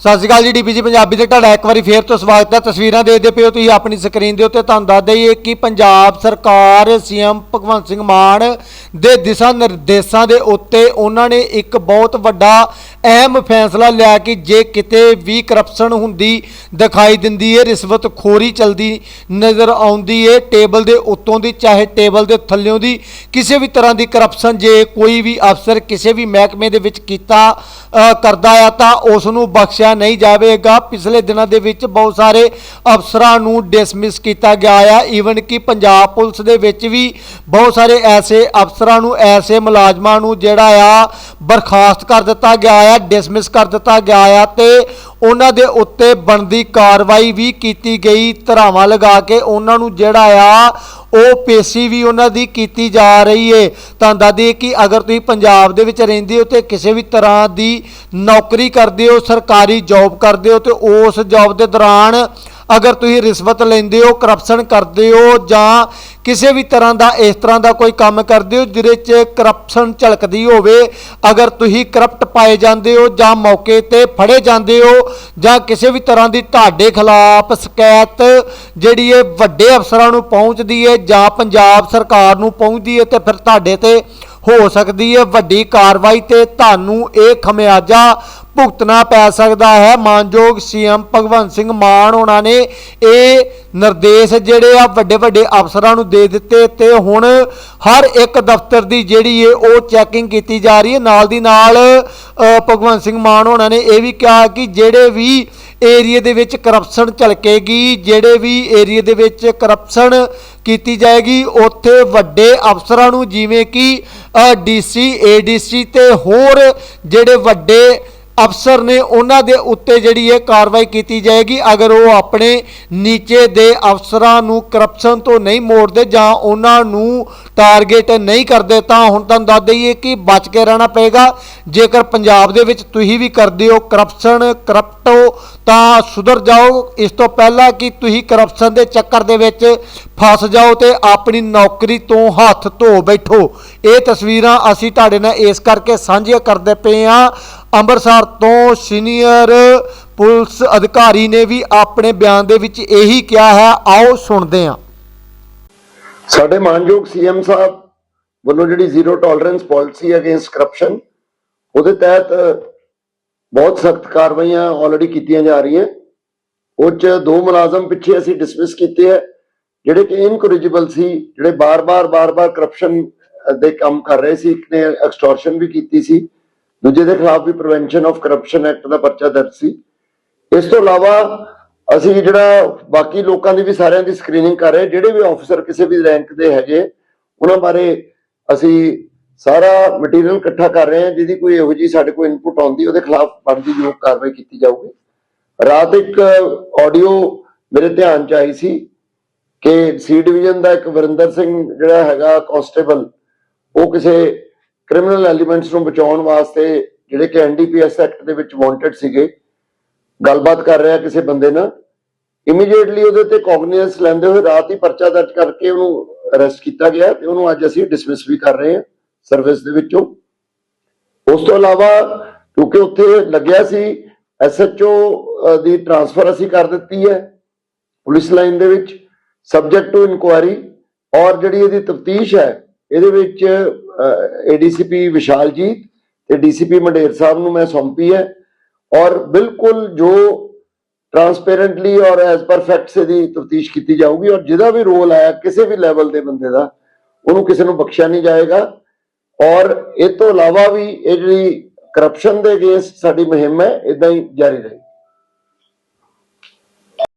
ਸਤਿ ਸ਼੍ਰੀ ਅਕਾਲ ਜੀ ਡੀਪੀਜੀ ਪੰਜਾਬੀ ਤੇ ਤੁਹਾਡਾ ਇੱਕ ਵਾਰੀ ਫੇਰ ਤੋਂ ਸਵਾਗਤ ਹੈ। ਤਸਵੀਰਾਂ ਦੇਖਦੇ ਪਿਓ ਤੁਸੀਂ ਆਪਣੀ ਸਕਰੀਨ ਦੇ ਉੱਤੇ। ਤੁਹਾਨੂੰ ਦੱਸ ਦਈਏ ਕਿ ਪੰਜਾਬ ਸਰਕਾਰ ਸੀਐਮ ਭਗਵੰਤ ਸਿੰਘ ਮਾਨ ਦੇ ਦਿਸ਼ਾ ਨਿਰਦੇਸ਼ਾਂ ਦੇ ਉੱਤੇ ਉਹਨਾਂ ਨੇ ਇੱਕ ਬਹੁਤ ਵੱਡਾ ਅਹਿਮ ਫੈਸਲਾ ਲਿਆ ਕਿ ਜੇ ਕਿਤੇ ਵੀ ਕਰਪਸ਼ਨ ਹੁੰਦੀ ਦਿਖਾਈ ਦਿੰਦੀ ਹੈ ਰਿਸ਼ਵਤ ਖੋਰੀ ਚਲਦੀ ਨਜ਼ਰ ਆਉਂਦੀ ਹੈ ਟੇਬਲ ਦੇ ਉੱਤੋਂ ਦੀ, ਚਾਹੇ ਟੇਬਲ ਦੇ ਥੱਲਿਓਂ ਦੀ, ਕਿਸੇ ਵੀ ਤਰ੍ਹਾਂ ਦੀ ਕਰਪਸ਼ਨ ਜੇ ਕੋਈ ਵੀ ਅਫਸਰ ਕਿਸੇ ਵੀ ਮਹਿਕਮੇ ਦੇ ਵਿੱਚ ਕੀਤਾ ਕਰਦਾ ਆ ਤਾਂ ਉਸ ਨੂੰ ਬਖਸ਼ਿਆ ਨਹੀਂ ਜਾਵੇਗਾ। ਪਿਛਲੇ ਦਿਨਾਂ ਦੇ ਵਿੱਚ ਬਹੁਤ ਸਾਰੇ ਅਫਸਰਾਂ ਨੂੰ ਡਿਸਮਿਸ ਕੀਤਾ ਗਿਆ ਆ। ਈਵਨ ਕਿ ਪੰਜਾਬ ਪੁਲਿਸ ਦੇ ਵਿੱਚ ਵੀ ਬਹੁਤ ਸਾਰੇ ਐਸੇ ਅਫਸਰਾਂ ਨੂੰ, ਐਸੇ ਮੁਲਾਜ਼ਮਾਂ ਨੂੰ ਜਿਹੜਾ ਆ ਬਰਖਾਸਤ ਕਰ ਦਿੱਤਾ ਗਿਆ ਆ ਡਿਸਮਿਸ ਕਰ ਦਿੱਤਾ ਗਿਆ ਆ ਤੇ ਉਹਨਾਂ ਦੇ ਉੱਤੇ ਬਣਦੀ ਕਾਰਵਾਈ ਵੀ ਕੀਤੀ ਗਈ। ਧਰਾਵਾਂ ਲਗਾ ਕੇ ਉਹਨਾਂ ਨੂੰ ਜਿਹੜਾ ਆ ਉਹ ਪੇਸ਼ੀ ਵੀ ਉਹਨਾਂ ਦੀ ਕੀਤੀ ਜਾ ਰਹੀ ਏ। ਤਾਂ ਦੱਸਦੇ ਕਿ ਅਗਰ ਤੁਸੀਂ ਪੰਜਾਬ ਦੇ ਵਿੱਚ ਰਹਿੰਦੇ ਹੋ ਤੇ ਕਿਸੇ ਵੀ ਤਰ੍ਹਾਂ ਦੀ ਨੌਕਰੀ ਕਰਦੇ ਹੋ, ਸਰਕਾਰੀ ਜੌਬ ਕਰਦੇ ਹੋ ਤੇ ਉਸ ਜੌਬ ਦੇ ਦੌਰਾਨ ਅਗਰ ਤੁਸੀਂ ਰਿਸ਼ਵਤ ਲੈਂਦੇ ਹੋ ਕਰਪਸ਼ਨ ਕਰਦੇ ਹੋ ਜਾਂ ਕਿਸੇ ਵੀ ਤਰ੍ਹਾਂ ਦਾ, ਇਸ ਤਰ੍ਹਾਂ ਦਾ ਕੋਈ ਕੰਮ ਕਰਦੇ ਹੋ ਜਿਹਦੇ 'ਚ ਕਰਪਸ਼ਨ ਝਲਕਦੀ ਹੋਵੇ, ਅਗਰ ਤੁਸੀਂ ਕਰਪਟ ਪਾਏ ਜਾਂਦੇ ਹੋ ਜਾਂ ਮੌਕੇ ਤੇ ਫੜੇ ਜਾਂਦੇ ਹੋ ਜਾਂ ਕਿਸੇ ਵੀ ਤਰ੍ਹਾਂ ਦੀ ਤੁਹਾਡੇ ਖਿਲਾਫ ਸ਼ਿਕਾਇਤ ਜਿਹੜੀ ਹੈ ਵੱਡੇ ਅਫਸਰਾਂ ਨੂੰ ਪਹੁੰਚਦੀ ਹੈ ਜਾਂ ਪੰਜਾਬ ਸਰਕਾਰ ਨੂੰ ਪਹੁੰਚਦੀ ਹੈ ਤੇ ਫਿਰ ਤੁਹਾਡੇ ਤੇ ਹੋ ਸਕਦੀ ਹੈ ਵੱਡੀ ਕਾਰਵਾਈ ਤੇ ਤੁਹਾਨੂੰ ਇਹ ਖਮਿਆਜਾ ਭੁਗਤਣਾ ਪੈ ਸਕਦਾ ਹੈ। ਮਾਨਯੋਗ ਸੀਐਮ ਭਗਵੰਤ ਸਿੰਘ ਮਾਨ ਉਹਨਾਂ ਨੇ ਇਹ ਨਿਰਦੇਸ਼ ਜਿਹੜੇ ਆ ਵੱਡੇ ਵੱਡੇ ਅਫਸਰਾਂ ਨੂੰ ਦੇ ਦਿੱਤੇ ਤੇ ਹੁਣ ਹਰ ਇੱਕ ਦਫ਼ਤਰ ਦੀ ਜਿਹੜੀ ਹੈ ਉਹ ਚੈਕਿੰਗ ਕੀਤੀ ਜਾ ਰਹੀ ਹੈ। ਨਾਲ ਦੀ ਨਾਲ ਭਗਵੰਤ ਸਿੰਘ ਮਾਨ ਉਹਨਾਂ ਨੇ ਇਹ ਵੀ ਕਿਹਾ ਕਿ ਜਿਹੜੇ ਵੀ ਏਰੀਆ ਦੇ ਵਿੱਚ ਕਰਪਸ਼ਨ ਝਲਕੇਗੀ, ਜਿਹੜੇ ਵੀ ਏਰੀਆ ਦੇ ਵਿੱਚ ਕਰਪਸ਼ਨ ਕੀਤੀ ਜਾਏਗੀ, ਉੱਥੇ ਵੱਡੇ ਅਫਸਰਾਂ ਨੂੰ ਜਿਵੇਂ ਕਿ ਡੀਸੀ ਏਡੀਸੀ ਤੇ ਹੋਰ ਜਿਹੜੇ ਵੱਡੇ ਅਫਸਰ ਨੇ ਉਹਨਾਂ ਦੇ ਉੱਤੇ ਜਿਹੜੀ ਇਹ ਕਾਰਵਾਈ ਕੀਤੀ ਜਾਏਗੀ, ਅਗਰ ਉਹ ਆਪਣੇ ਨੀਚੇ ਦੇ ਅਫਸਰਾਂ ਨੂੰ ਕਰਪਸ਼ਨ ਤੋਂ ਨਹੀਂ ਮੋੜਦੇ ਜਾਂ ਉਹਨਾਂ ਨੂੰ ਟਾਰਗੇਟ ਨਹੀਂ ਕਰਦੇ, ਤਾਂ ਹੁਣ ਤੁਹਾਨੂੰ ਦੱਸ ਦਈਏ ਕਿ ਬਚ ਕੇ ਰਹਿਣਾ ਪਏਗਾ। ਜੇਕਰ ਪੰਜਾਬ ਦੇ ਵਿੱਚ ਤੁਸੀਂ ਵੀ ਕਰਦੇ ਹੋ ਕਰਪਸ਼ਨ ਕਰਪਟੋ ਤਾਂ ਸੁਧਰ ਜਾਓ। ਇਸ ਤੋਂ ਪਹਿਲਾਂ ਕਿ ਤੁਸੀਂ ਕਰਪਸ਼ਨ ਦੇ ਚੱਕਰ ਦੇ ਵਿੱਚ ਫਸ ਜਾਓ ਤੇ ਆਪਣੀ ਨੌਕਰੀ ਤੋਂ ਹੱਥ ਧੋ ਬੈਠੋ। ਇਹ ਤਸਵੀਰਾਂ ਅਸੀਂ ਤੁਹਾਡੇ ਨਾਲ ਇਸ ਕਰਕੇ ਸਾਂਝੀਆਂ ਕਰਦੇ ਪਏ ਹਾਂ। ਅੰਮ੍ਰਿਤਸਰ ਤੋਂ ਸੀਨੀਅਰ ਪੁਲਿਸ ਅਧਿਕਾਰੀ ਨੇ ਵੀ ਆਪਣੇ ਬਿਆਨ ਦੇ ਵਿੱਚ ਇਹੀ ਕਿਹਾ ਹੈ। ਆਓ ਸੁਣਦੇ ਹਾਂ। ਸਾਡੇ ਮਾਨਯੋਗ ਸੀਐਮ ਸਾਹਿਬ ਵੱਲੋਂ ਜਿਹੜੀ zero tolerance policy against corruption ਉਹਦੇ ਤਹਿਤ ਬਹੁਤ ਸਖਤ ਕਾਰਵਾਈਆਂ ਆਲਰੇਡੀ ਕੀਤੀਆਂ ਜਾ ਰਹੀਆਂ। ਉਹ 'ਚ ਦੋ ਮੁਲਾਜ਼ਮ ਪਿੱਛੇ ਅਸੀਂ ਡਿਸਮਿਸ ਕੀਤੇ ਹੈ, ਜਿਹੜੇ ਕਿ ਇਨਕੋਰਿਜੀਬਲ ਸੀ, ਜਿਹੜੇ ਬਾਰ-ਬਾਰ ਬਾਰ-ਬਾਰ ਕਰਪਸ਼ਨ ਦੇ ਕੰਮ ਕਰ ਰਹੇ ਸੀ, ਇੱਕ ਨੇ ਐਕਸਟੋਰਸ਼ਨ ਵੀ ਕੀਤੀ ਸੀ। ਦੂਜੇ ਦੇ ਖਿਲਾਫ ਵੀ ਪ੍ਰੀਵੈਂਸ਼ਨ ਆਫ ਕਰਪਸ਼ਨ ਐਕਟ ਦਾ ਪਰਚਾ ਦਰਜ ਸੀ। ਇਸ ਤੋਂ ਇਲਾਵਾ ਅਸੀਂ ਜਿਹੜਾ ਬਾਕੀ ਲੋਕਾਂ ਦੀ ਵੀ ਸਾਰਿਆਂ ਦੀ ਸਕਰੀਨਿੰਗ ਕਰ ਰਹੇ ਜਿਹੜੇ ਵੀ ਆਫੀਸਰ ਕਿਸੇ ਵੀ ਰੈਂਕ ਦੇ ਹੈਗੇ, ਉਹਨਾਂ ਬਾਰੇ ਅਸੀਂ ਸਾਰਾ ਮਟੀਰੀਅਲ ਇਕੱਠਾ ਕਰ ਰਹੇ ਹਾਂ, ਜਿਹਦੀ ਕੋਈ ਇਹੋ ਜੀ ਸਾਡੇ ਕੋਲ ਇਨਪੁਟ ਆਉਂਦੀ, ਉਹਦੇ ਖਿਲਾਫ ਬਣਦੀ ਯੋਗ ਕਾਰਵਾਈ ਕੀਤੀ ਜਾਊਗੀ। ਰਾਤ ਇੱਕ ਆਡੀਓ ਮੇਰੇ ਧਿਆਨ ਚ ਆਈ ਸੀ ਕਿ ਸੀ ਡਿਵੀਜ਼ਨ ਦਾ ਇੱਕ ਵਰਿੰਦਰ ਸਿੰਘ ਜਿਹੜਾ ਹੈਗਾ ਕਾਂਸਟੇਬਲ ਉਹ ਕਿਸੇ ਕ੍ਰਿਮੀਨਲ ਐਲੀਮੈਂਟਸ ਨੂੰ ਬਚਾਉਣ ਵਾਸਤੇ ਜਿਹੜੇ ਕਿ ਐਨਡੀਪੀਐਸ ਐਕਟ ਦੇ ਵਿੱਚ ਵਾਂਟਡ ਸੀਗੇ, ਗੱਲਬਾਤ ਕਰ ਰਿਹਾ ਕਿਸੇ ਬੰਦੇ ਨਾਲ ਇਮੀਡੀਏਟਲੀ ਉਹਦੇ ਤੇ ਕੌਗਨੀਜ਼ੈਂਸ ਲੈਂਦੇ ਹੋਏ ਰਾਤ ਹੀ ਪਰਚਾ ਦਰਜ ਕਰਕੇ ਉਹਨੂੰ ਅਰੈਸਟ ਕੀਤਾ ਗਿਆ ਤੇ ਉਹਨੂੰ ਅੱਜ ਅਸੀਂ ਡਿਸਮਿਸ ਵੀ ਕਰ ਰਹੇ ਹਾਂ ਸਰਵਿਸ ਦੇ ਵਿੱਚੋਂ। ਉਸ ਤੋਂ ਇਲਾਵਾ ਕਿਉਂਕਿ ਉੱਥੇ ਲੱਗਿਆ ਸੀ ਐਸਐਚਓ ਦੀ ਟ੍ਰਾਂਸਫਰ ਅਸੀਂ ਕਰ ਦਿੱਤੀ ਹੈ ਪੁਲਿਸ ਲਾਈਨ ਦੇ ਵਿੱਚ ਸਬਜੈਕਟ ਟੂ ਇਨਕੁਆਇਰੀ ਔਰ ਜਿਹੜੀ ਇਹਦੀ ਤਫਤੀਸ਼ ਹੈ ਇਹਦੇ ਵਿੱਚ ਏਡੀਸੀਪੀ ਵਿਸ਼ਾਲਜੀਤ ਤੇ ਡੀਸੀਪੀ ਮੰਡੇਰ ਸਾਹਿਬ ਨੂੰ ਮੈਂ ਸੌਂਪੀ ਹੈ। ਔਰ ਬਿਲਕੁਲ ਜੋ ਟਰਾਂਸਪੇਰੈਂਟਲੀ ਔਰ ਐਜ਼ ਪਰ ਫੈਕਟਸ ਦੀ ਤਫਤੀਸ਼ ਕੀਤੀ ਜਾਊਗੀ ਔਰ ਜਿਹਦਾ ਵੀ ਰੋਲ ਆਇਆ ਕਿਸੇ ਵੀ ਲੈਵਲ ਦੇ ਬੰਦੇ ਦਾ, ਉਹਨੂੰ ਕਿਸੇ ਨੂੰ ਬਖਸ਼ਿਆ ਨਹੀਂ ਜਾਏਗਾ। ਔਰ ਇਹ ਤੋਂ ਇਲਾਵਾ ਵੀ ਇਹ ਜਿਹੜੀ ਕਰਪਸ਼ਨ ਦੇ ਅਗੇਂਸਟ ਸਾਡੀ ਮੁਹਿੰਮ ਹੈ ਇਦਾਂ ਹੀ ਜਾਰੀ ਰਹੇਗੀ।